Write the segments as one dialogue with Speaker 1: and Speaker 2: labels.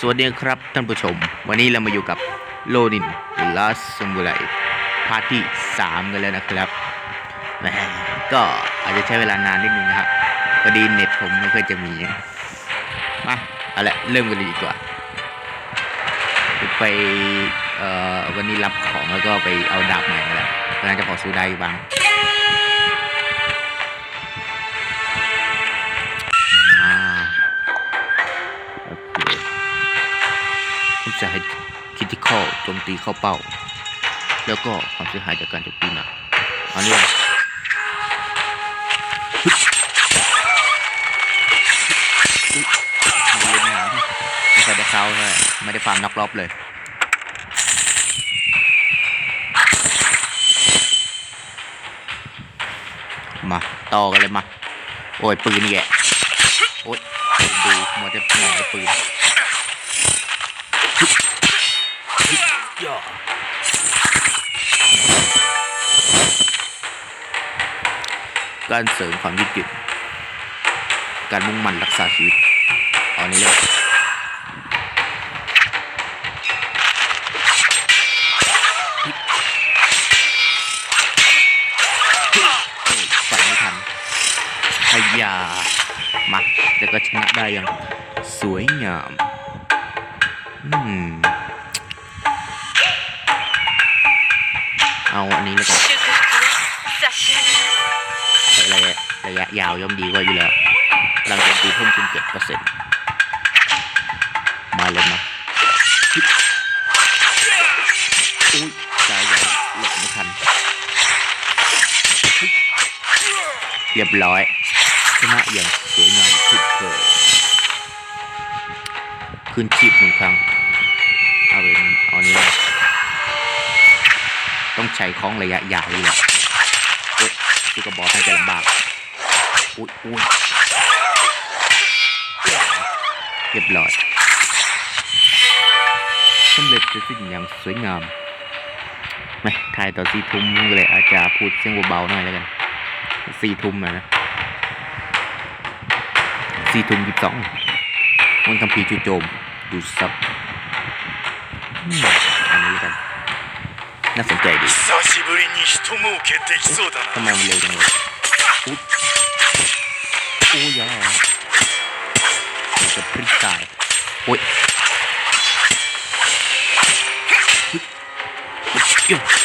Speaker 1: สวัสดีครับท่านผู้ชม วันนี้เรามาอยู่กับโลดินลาสซมูไรพาร์ทที่ 3 กันแล้วนะครับแหมก็อาจจะใช้เวลานานนิดนึงนะครับพอดีเน็ตผมไม่ค่อยจะมี มาเอาละเริ่มกันเลยดีกว่า ไปวันนี้รับของแล้วก็ไปเอาดาบใหม่มาแล้วกำลังจะขอสู้ได้บ้าง ความเสียหายคิดที่ข้อโจมตีเข้าเป้า แล้วก็ความเสียหายจากการโจมตีหนักอานี่เลยอุ๊ยไม่ได้เล่นน้ำไม่ได้เข้าเลยไม่ได้ฟาร์มน็อกรอบเลยมาต่อกันเลยมา โอ้ยปืนนี่โอ้ยดูหมดจะมองไอ้ปืน การเสริมความยืดหยุ่นการมุ่งมั่นรักษาชีวิตเอานี้เลยอยฝันไม่ทันพยามาแต่ก็ชนะได้อย่างสวยงามอืมเอาอันนี้แล้วกัน ช้ระยะระยะยาวย่อมดีกว่าอยู่แล้วพลังโจมตีเพิ่มขึ้นเจ็ดเปอร์เซ็นต์มาเลยมาอุ้ยใจใหญ่หลบไม่ทัน เรียบร้อยชนะอย่างสวยงามทุกเคยขึ้นชีพหนึ่งครั้ง เอาเป็นเอานี้เลยต้องใช้ของระยะยาวเลยแหละ อ๊ะกระบอกน่าจะลำบากอุ้ยอุ้ยเรียบร้อยสำเร็จเสร็จสิ้นอย่างสวยงามไม่ถ่ายต่อสี่ทุ่มก็เลยอาจจะพูดเสียงเบาๆหน่อยแล้วกันสี่ทุ่มนะสี่ทุ่มยี่สิบสองมันคัมภีจู่โจมดูซับ Nothing dirty. Come on, lady. Oop. Oh yeah. There's a pretty guy. Wait. Yo.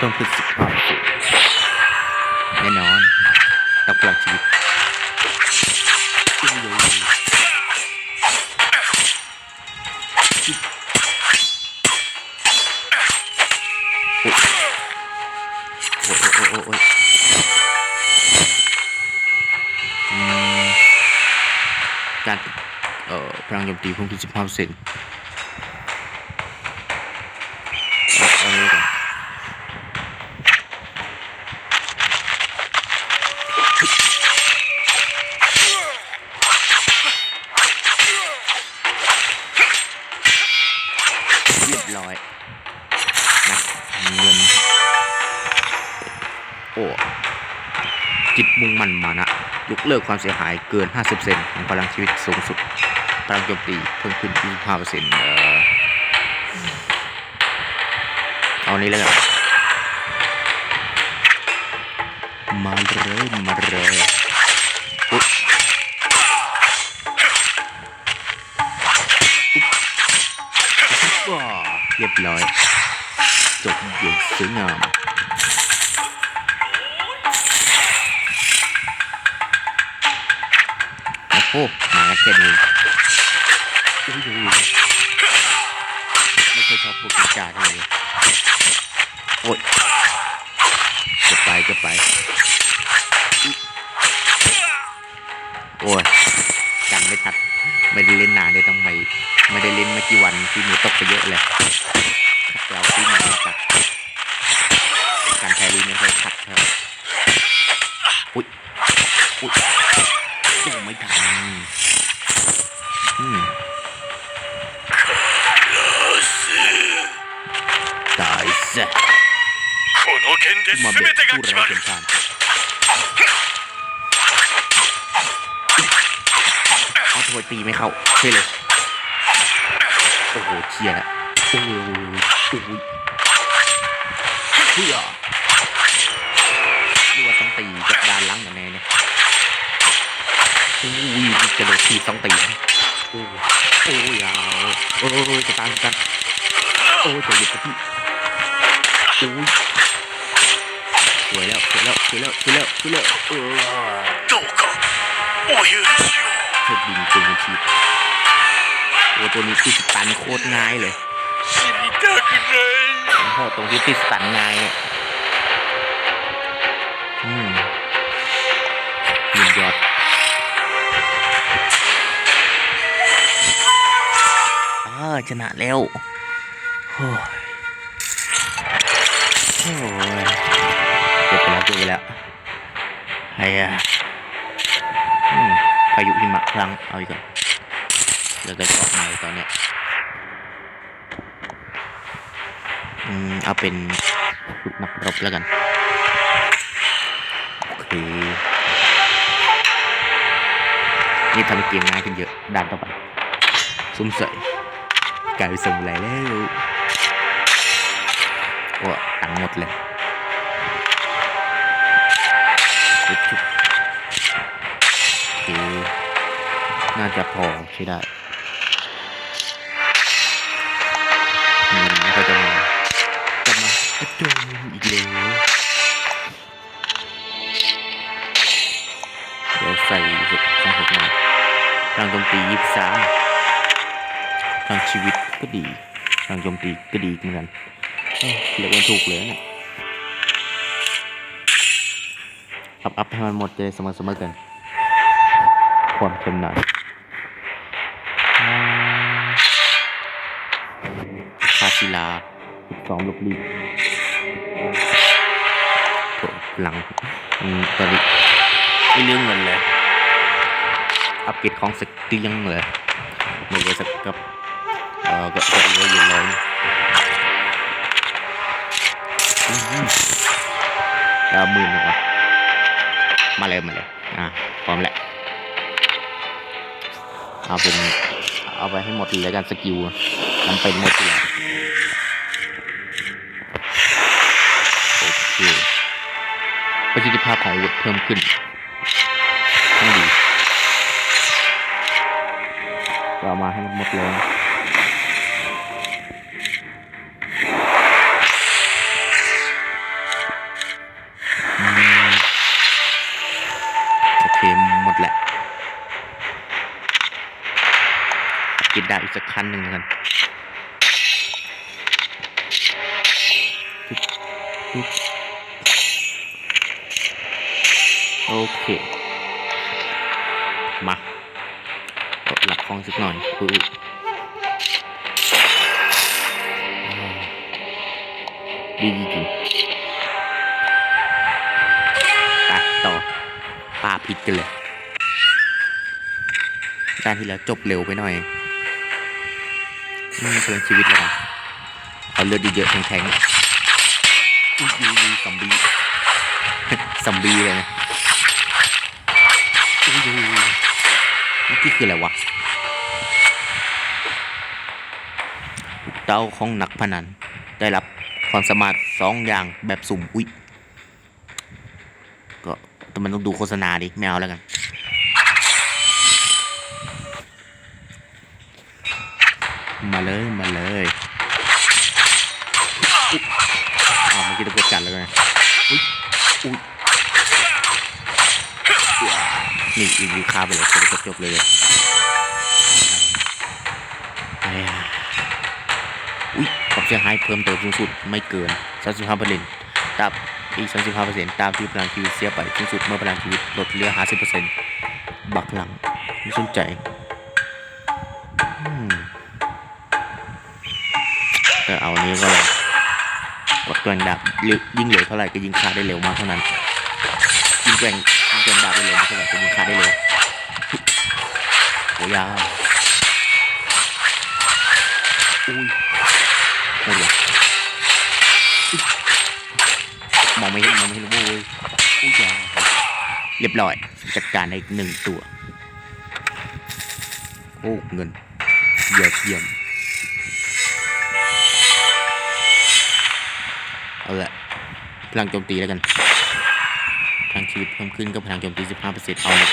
Speaker 1: พิ่มขึ้นสิบห้าแน่นอนต้องพลังชีวิตโอ้ยโอ้ยโอ้ยโอ้ยโอ้โอ้ยอืมการเอ่อพลังโจมตีเพิ่มขึ้นสิบห้าเปอร์เซ็นต์ กความเสียหายเกิน 50%ของพลังชีวิตสูงสุดพลังโจมตีเพิ่มขึ้น 25%เอ่อเอานี้แล้วกันมาเลยมาเลยอุ๊บเรียบร้อย จบอย่างสวยงาม โอ้โหมาแค่นี้โอ้ยโอ้ยไม่เคยชอบพวกกระจาดเลยโอ้ยจะไปจะไป โอ้ยจำไม่ทันไม่ได้เล่นนานเลยต้องไปไม่ได้เล่นไม่กี่วันที่มือตกไปเยอะเลยขัดเราที่มือจัดการแครี่ไม่เคยขัดเท่า
Speaker 2: ま
Speaker 1: เป็
Speaker 2: る
Speaker 1: นการเอาถวยตีไม่เข้าใช่เลย โอ้โหเชียร์ละโอ้โหโอ้โหเพื่อนี่ว่าต้องตีจากด้านหลังกันแน่เนี่ยโอ้ยกระโดดทีบต้องตีโอ้ยโอ้ยยาวโอ้ยจะตามกันโอ้ยจะหยุดไปที่โอ้ย สวยแล้วสวยแล้วสวยแล้วสวยแล้วสวยแล้วเออ
Speaker 2: どうかお許しを
Speaker 1: โชคดีจริงๆชีพโอ้ตัวนี้ติดสตันโคตรง่ายเลย
Speaker 2: 死にたくない
Speaker 1: โหตรงที่ติดสตันง่ายอ่ะอืมยินยอดอ่าชนะแล้วโอ้ย ย ไปแล้วไปอ้อะอืมพายุหิมะครั้งเอาอีกก่อนแล้วก็เกาะใหม่ตอนเนี้ยอืมเอาเป็นฝึกนักรบแล้วกัน โอเค นี่ทำให้เกมง่ายขึ้นเยอะด่านต่อไปซุ้มใส่กลายเป็นส่งอะไรแล้วโอ้ตังหมดเลย ชุบชุบโอน่าจะพอใช้ได้อืมแล้วก็จะมาจะมาอะโจอีกแล้วเดี๋ยวใส่สุดสองหกมาทางโจมตียี่สามทางชีวิตก็ดีทางโจมตีก็ดีเหมือนกันเอ้ยเรียกว่าถูกเลยเนี่ย อัพอัพให้มันหมดจะได้เสมอเสมอกัน ความชำนาญอ่าคาศิลาสองลบลีโถหลังอืมตอนนี้ไม่เรื่องเงินเลย อัปเกรดของสกเกลี้ยงเลยไม่เหลือสักกับเอ่อก็ก็เหลืออยู่เลยอืมดาวหมื่นหนึ่งวะ มาเลยมาเลยอะพร้อมแหละเอาเป็นเอาไปให้หมดเลยแล้วกันสกิลจำเป็นหมดเลยโอเคประสิทธิภาพของอาวุธเพิ่มขึ้นไม่ดีเรามาให้หมดเลย ด้อีกสักคันหนึ่งกันโอเค มากดหลักของสักหน่อยปึ๊บอ่าดีจริงๆไปต่อปาผิดกันเลยด้านที่แล้วจบเร็วไปหน่อย ไม่มีเชิงชีวิตแล้วกันเอาเลือดเยอะๆแข็งๆอุ้ยอุ้ยอุ้ยซอมบี้ซอมบี้เลยนะอุ้ยอุ้ยอุ้ยนี่คืออะไรวะลูกเต้าของนักพนัน ได้รับความสามารถสองอย่างแบบสุ่ม อุ้ย ก็แต่มันต้องดูโฆษณาดิไม่เอาแล้วกัน มาเลยมาเลยอ้าวเมื่อกี้ตะกดกันแล้วไงอุ้ยอุ้ยนี่อีกวิคาไปเลยจบจบเลยไอ้ยอุ้ยความเสียหายเพิ่มเติมสูงสุดไม่เกิน 35เปอร์เซ็นต์ตามอีก 35เปอร์เซ็นต์ตามที่พลังชีวิตเสียไปสูงสุดเมื่อพลังชีวิตลดเหลือ 50เปอร์เซ็นต์บักหลังไม่สนใจ็เอานี้ก็เลยกดแกว่งดาบยิ่งเร็วเท่าไหร่ก็ยิงคาได้เร็วมากเท่านั้นยิงแกว่งยิงแกว่งดาบได้เร็วมากเท่าไหร่ก็ยิงคาได้เร็วโหยาวอุ้ยหมดเลยมองไม่เห็นมองไม่เห็นโว้ยอุ้ยยาวเรียบร้อยจัดการได้หนึ่งตัว โอ้เงินยอดเยี่ยม พลังโจมตีแล้วกันพลังชีวิตเพิ่มขึ้นก็พลังโจมตี 15%เอาเลย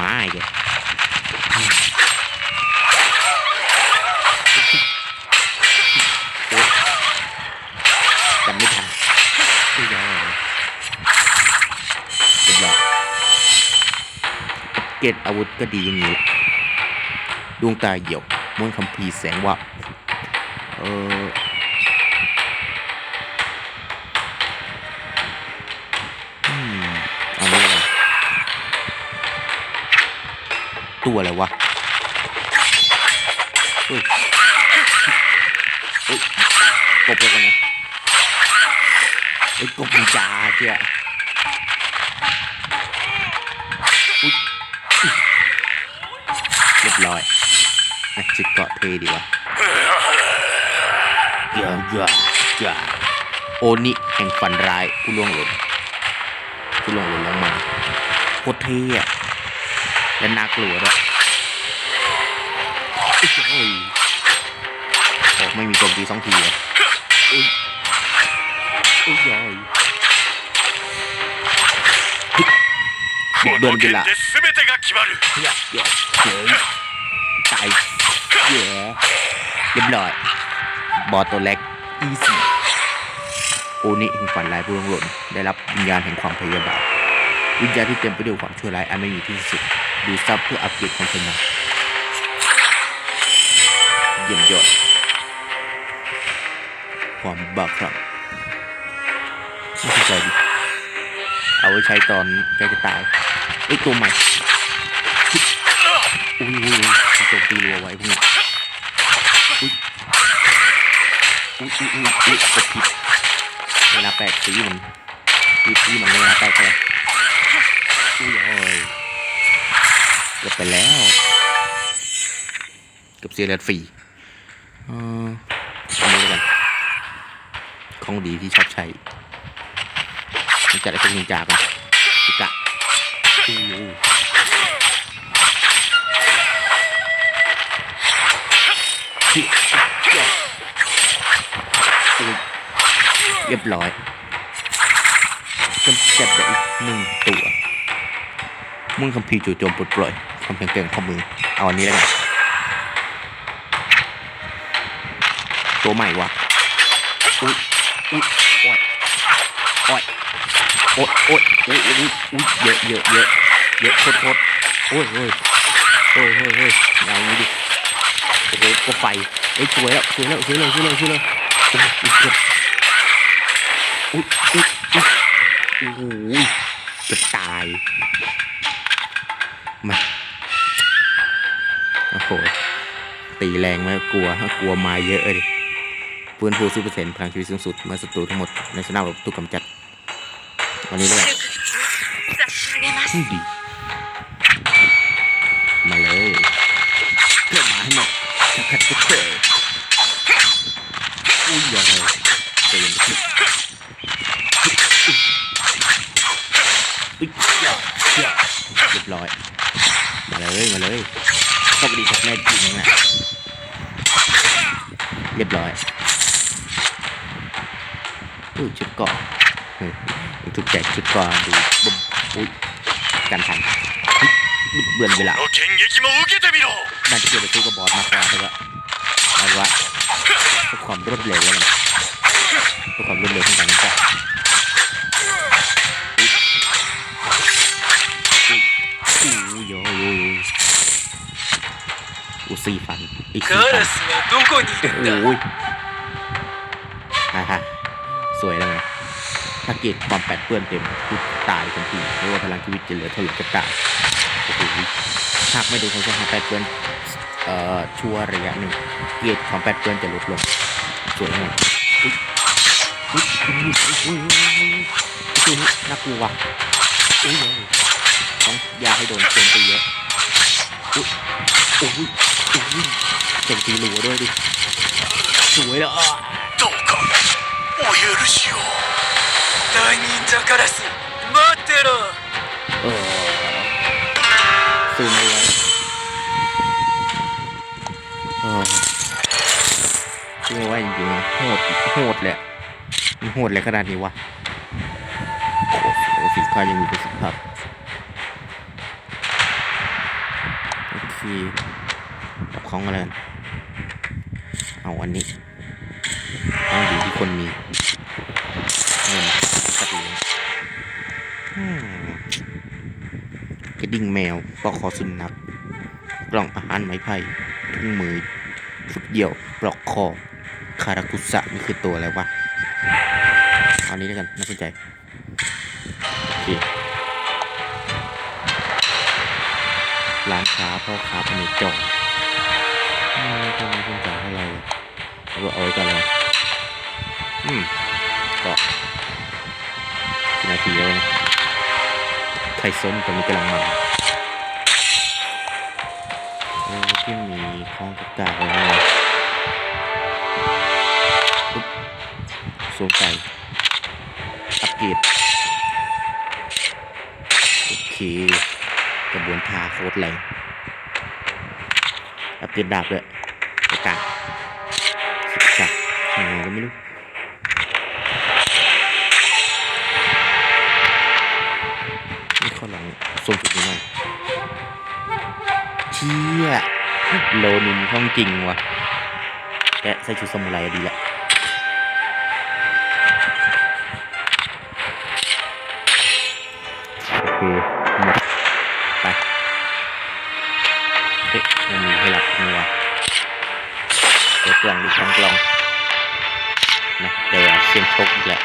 Speaker 1: มาอีกแล้วโอ๊ยจำไม่ทันอุ้ยยอยเรียบร้อยเกรดอาวุธก็ดีอย่างนี้แหละดวงตาเหี่ยวม้วนคัมภีแสงวับเออ ตัวอะไรวะเฮ้ยเฮ้ยกบเลยกันนะเฮ้ยกบมีจ่าเจ้าอุ๊ยอุ๊ยเรียบร้อยนะจิกเกาะเทดีวะเดี๋ยอย่าอย่าโอนิแห่งฝันร้ายผู้ล่วงหล่นที่ลงหล่นลงมาโคตรเท่อะ และน่ากลัวด้วยโอ้ยโอ้ไม่มีโจมตีสองทีเลยอุ้ยอ้ยโดนกินละตายเย้เรียบร้อย บอสตัวเล็กอีซี่โอนิแห่งฝันร้ายผู้ลงหล่นได้รับวิญญาณแห่งความพยาบาทวิญญาณที่เต็มไปด้วยความชั่วร้ายอันไม่มีที่สุด ดูซับเพื่ออัปเกรดความชำนาญเยี่ยมยอด ความบ้าคลั่งไม่เข้าใจดิ เอาไว้ใช้ตอนใกล้จะตายไอ้ตัวใหม่อุ้ยอุ้ยอุ้ยโจมตีรัวไว้พวกนี้อุ้ยอุ้ยอุ้ยอุ้ยกดผิดเวลาแปลกสีมันสีสีมันเวลาแปลกเลยอุ้ยโอ้ย เกือบไปแล้ว เกือบเสียเลือดฟรีอออันนี้กันของดีที่ชอบใช้มันจัดไอ้พวกนินจากันจิกะอู้หูเรียบร้อยกำจัดไปอีกหนึ่งตัว มึงคัมภีร์จู่โจมปลดปล่อยความแข็งแกร่งของมือ เอาอันนี้แล้วกันตัวใหม่วะอุ้ยอุ้ยโอ้ยโอ้ยโอ้ยโอ้ยโอ้ยอุ้ยเยอะเยอะเยอะเยอะโคตรโคตรโอ้ยโอ้ยโอ้ยโอ้ยโอ้ยเอาอย่างนี้ดิโอ้โหก็ไฟเอ้ยสวยแล้วสวยแล้วสวยแล้วสวยแล้วสวยแล้วโอ้ยอุ๊ยเจ็บอุ๊ยอุ๊ยอุ๊ยโอ้โหจะตาย มา โอ้โห ตีแรงมากกลัว กลัวมาเยอะเลยพื้นฟูสิบเปอร์เซ็นต์พลังชีวิตสูงสุด เมื่อศัตรูทั้งหมดในสนามราถูกกำจัด วันนี้เลยดี ก่อนดีบุ๊ยกันทันเบืออเวลาน่าจะเกี่ยวกับตู้กับบอสมากกว่าแต่ว่าเอาละเพื่อความรวดเร็วแล้วเพื่อความรวดเร็วของการจับอู้ยโยโยอูสี่พันอีกสี่พันโอ้ยฮ่าฮ่าสวยแล้วไง ถ้าเกตความแปดเปื้อนเต็มคุณตายทันทีไม่ว่าพลังชีวิตจะเหลือเท่าไหร่ก็ตายโอ้โหหากไม่โดนของสหายแปดเปื้อนเอ่อชัวระยะหนึ่งเกตความแปดเปื้อนจะลดลงสวยงามคือน่ากลัวอุ้ยต้องยาให้โดนเต็มตีเยอะอุ้ยอุ้ยเต็มตีหลัวด้วยดิสวยแล้วโต
Speaker 2: คังโอเยรุชิโเ 大忍者カラス待ってろ
Speaker 1: เออสู้ไม่ไหวเออสู้ไม่ไหวจริงๆนะโหดโหดเลยอะมันโหดเลยขนาดนี้วะโอ้โหสินค้ายังมีประสิทธิภาพโอเคเอาของมาเลยกันเอาอันนี้ต้องอยู่ที่คนมี ระดิ่งแมวปลอกคอสุนัขกล่องอาหารไม้ไผ่ถุงมือฟุดเดี่ยวปลอกคอ คารากุสะนี่คือตัวอะไรวะเอานี้แล้วกันน่าสนใจโอเคร้านค้าพ่อค้าภายในจอไม่ต้องไม่ต้องจ่ายเท่าไรเอาเอาไว้ก่อนเลยอืมก็นาทีแล้วนี่ย ไข่ส้มตอนนี้กำลังมาโอ้ที่มีของกระการนะปุ๊บสวมใส่อัปเกรดโอเคกระบวนท่าโคตรแรงอัปเกรดดาบเลยกระกาสิบจักยังไงก็ไม่รู้ โลนินห้องจริงว่ะแกใส่ชุดสมุไรดีละโอเคหมดไปเฮ้ยยังมีให้รับนี่วะเดี๋ยวกล่องดูกล่องกล่องนะเดี๋ยวเสียงชกอีกแหละ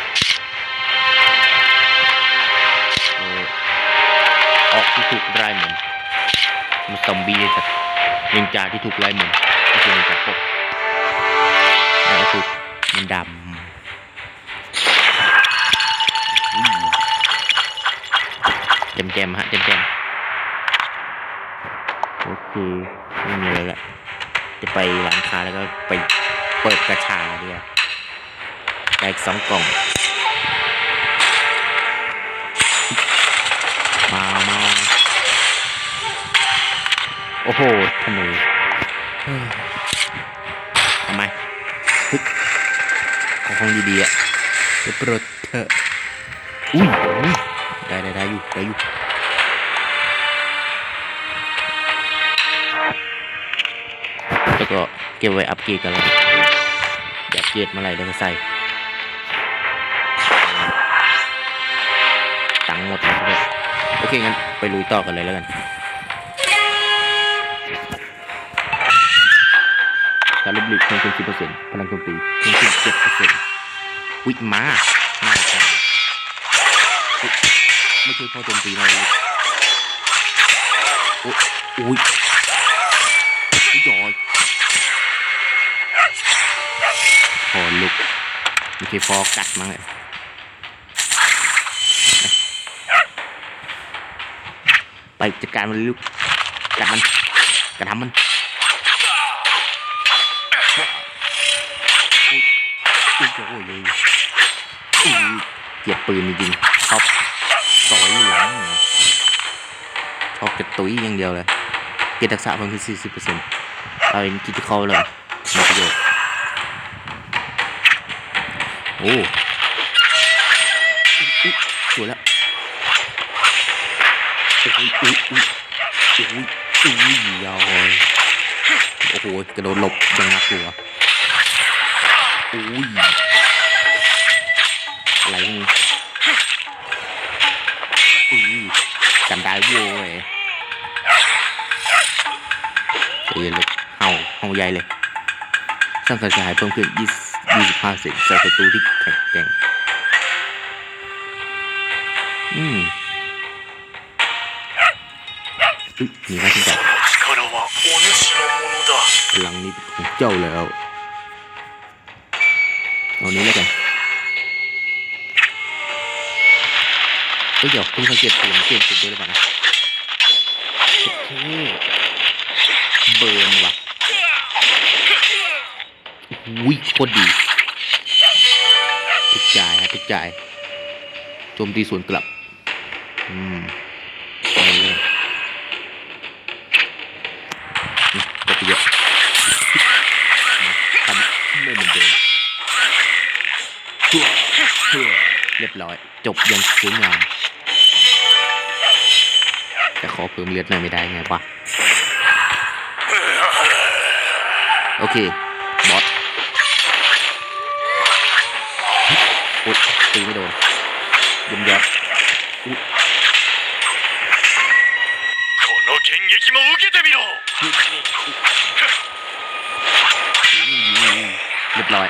Speaker 1: เออออกที่ถูกไล่เหมือนมันซอมบี้จาก นินจาที่ถูกไล่เหมือนไม่ใช่นินจาปกแล้วก็ถูกมันดำแจมแจมๆฮะแจมแจมๆโอเคไม่มีอะไรละจะไปร้านค้าแล้วก็ไปเปิดกระชาดีกว่าได้สองกล่อง อ้โหธนูเฮ้ยทำไมฮึกขอของดีๆอะเดี๋ยวโปรดเถอะอุ้ยอุ้ยได้ได้ได้อยู่ได้อยู่แล้วก็เก็บไว้อัปเกรดกันแล้วอยากเกรดเมื่อไหร่เราก็ใส่ตังค์หมดแล้วด้วยโอเคงั้นไปลุยต่อกันเลยแล้วกัน การลบหลีกเพียงเพียงสิบเปอร์เซ็นต์พลังโจมตีเพียงสิบเจ็ดเปอร์เซ็นต์วิมามาจังอุ๊ยไม่ช่วยพ่อโจมตีนะเลยโอ้อุ้ยไอ้ยอยพอลุกม่ใช่ฟอกัดมั้งเลยไปจัดการมันลยลูกกัดมันกระทำมัน อุ๊ยโอ้ยเลยเกียดปืนจริงๆชอบต่อยหลังเหรอชอบจะตุ้ยอย่างเดียวเลย เกียรติทักษะเพิ่มขึ้น 40%เอาเป็นกิจคอเลยมีประโยชน์โอ้สวยแล้วอุ้ยอุ้ยอุ้ยอุ้ยอุ้ยยาวโอ้โหกระโดดหลบยังน่ากลัว อุ้ยอะไรนี่อุ้ยจำได้โว้ยใจเยเลยเห่าเห่าใหญ่เลยสร้างการเสียหายเพิ่มขึ้นยี่สิบห้าเซนจากศัตรูที่แข็งกร่อืมมีค่า
Speaker 2: ใช้จ่น
Speaker 1: พลังนี้ของเจ้าแล้ว เอานี้แล้วกันเฮ้ยเดี๋ยวคุณสังเกตปืนเปลี่ยนจุดด้วยหรือเปล่านะโอเคเบิร์นว่ะอุ้ยโคตรดีทุกจ่ายฮะทุกจ่ายโจมตีสวนกลับ อืมเอาเลยตกเยอะทำไม่เหมือนเดิมทั่วทั่ว เรียบร้อย จบยังสวยงามแต่ขอเพิ่มเลือดหน่อยไม่ได้ไงวะโอเค บอสอุ๊ยตีไม่โดนยุ่มยั
Speaker 2: บอุ๊ย
Speaker 1: เรียบร้อย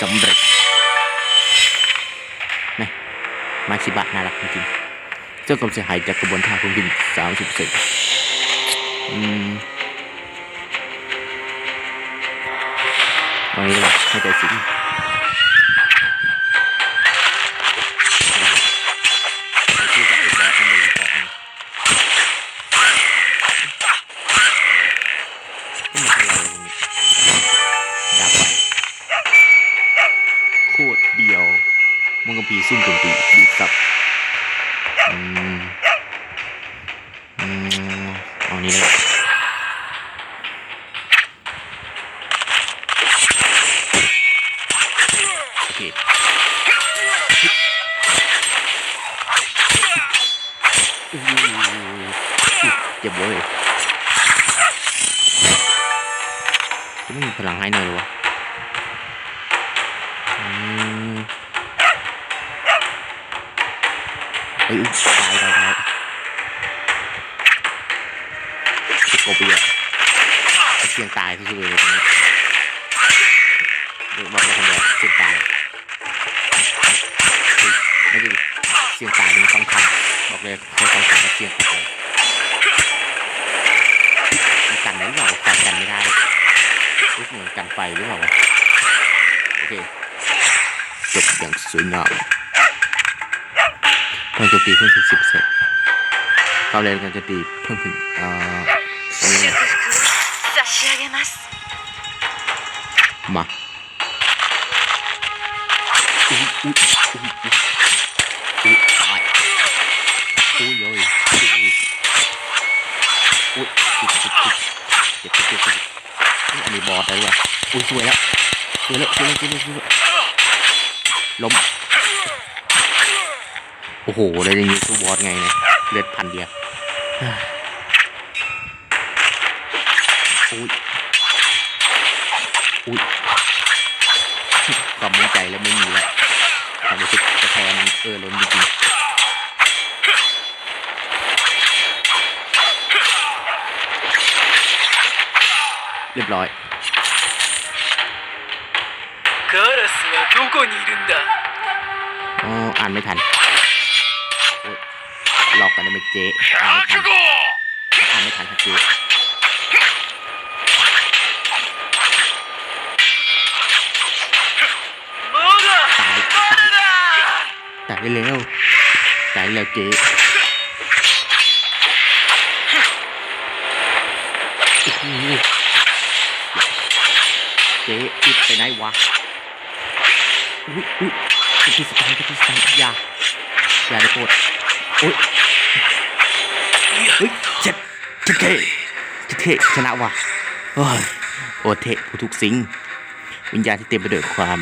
Speaker 1: สำเร็จนะมาชิบะน่ารักจริงๆเจ้าความเสียหายจากกระบวนท่าของบินสามสิบเปอร์เซ็นต์อืมเอางี้ดีกว่าให้ใจสิ เอ้ยอุ๊ยตายตายตายจะกบไปอะไอ้เสียงตายที่สุดเลยตรงนี้เดี๋ยวบอกเลยคนเดียวเสียงตายไม่ดิเสียงตายมันต้องทำบอกเลยใครต้องทำเสียงตายมันกันได้หรือเปล่ากันกันไม่ได้รู้เหมือนกันไฟหรือเปล่าโอเคจบอย่างสวยงาม การโจมตีเพิ่มถึงสิบเซตความเร็วกันจะตีเพิ่มถึงอ่ามาอุ้ยอุ้ยอุ้ยอุ้ยอุ้ยอุ้ยอุ้ยอุ้ยอุ้ยเจ็บเจ็บเจ็บอันนี้บอสได้ด้วยอุ้ยสวยแล้วสวยแล้วสวยแล้วสวยแล้วล้ม อ้โหแล้วอย่างนี้สู้บอสไงเนี่ยเลือดพันเดียวอุ้ยอุ้ยความมั่นใจแล้วไม่มีแล้วความรู้สึกจะแพ้มันเออล้นจริงๆเรียบร้อย
Speaker 2: カラスはどこにいるんだ
Speaker 1: อ๋ออ่านไม่ทันโอ๊ย หลอกกันได้ไหเจ๊ทำไม่ทันทำไม่ทันครับเจ๊ตาย
Speaker 2: ตาย
Speaker 1: ตายเร็วตายเร็วเจ๊เจ๊ปิดไปไหนวะอุ้ยอุ้ยที่สตันที่สตันอย่าอย่าได้โกรธอุ้ย เฮ้ยเจ็ดเจ็ดเทเจ็ดเทชนะว่ะโอ้ยโอเทผู้ทุกสิ่งวิญญาณที่เต็มไปด้วยความ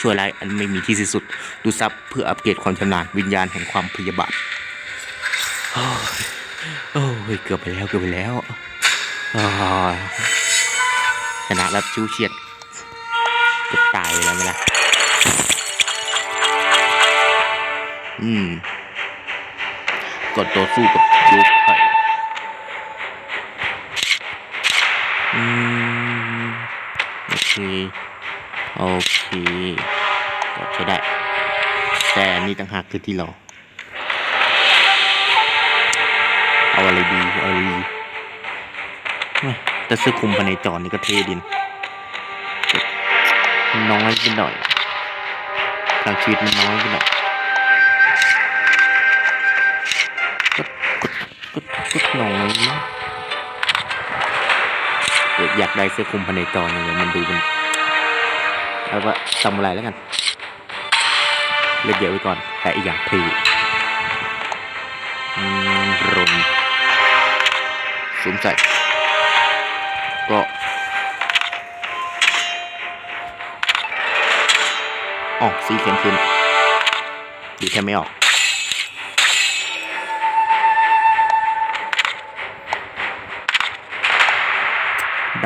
Speaker 1: ชั่วร้ายอันไม่มีที่สิ้นสุด ดูซับเพื่ออัปเกรดความชำนาญวิญญาณแห่งความพยาบาทโอ้ยเกือบไปแล้วเกือบไปแล้วชนะแบบชิวเฉียดเกือบตายแล้วไหมล่ะอืมกดตัวสู้กับยุคไป อืมโอเค โอเคก็ใช้ได้ แต่นนี้ต่างหากคือที่เรา เอาอะไรดี เอาอะไรดีแต่เสื้อคลุมภายในจอนี่ก็เท่ดิน น้อยไปหน่อยทางชีวิตมันน้อยไปหน่อยก็ก็ก็ก็น้อยนะ อยากได้เสื้อคลุมภายในจอเนี่ยมันดูเป็นเอาว่าซามูไรแล้วกัน เล่นเยอะไว้ก่อน แต่อีกอย่างคืออืมรนสูมใส่ก็อ๋อสีเข้มขึ้นดีแค่ไม่ออก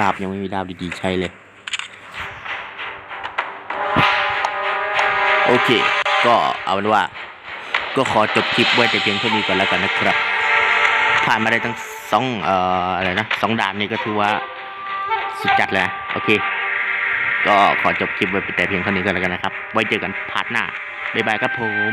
Speaker 1: ดาบยังไม่มีดาบดีๆใช้เลย โอเค ก็เอาเป็นว่า ก็ขอจบคลิปไว้แต่เพียงเท่านี้ก่อนแล้วกันนะครับ ผ่านมาได้ทั้งสองเอ่ออะไรนะสองด่านนี่ก็ถือว่าสุดจัดเลยนะโอเค ก็ขอจบคลิปไว้แต่เพียงเท่านี้ก่อนแล้วกันนะครับ ไว้เจอกันพาร์ทหน้าบ๊ายบายครับผม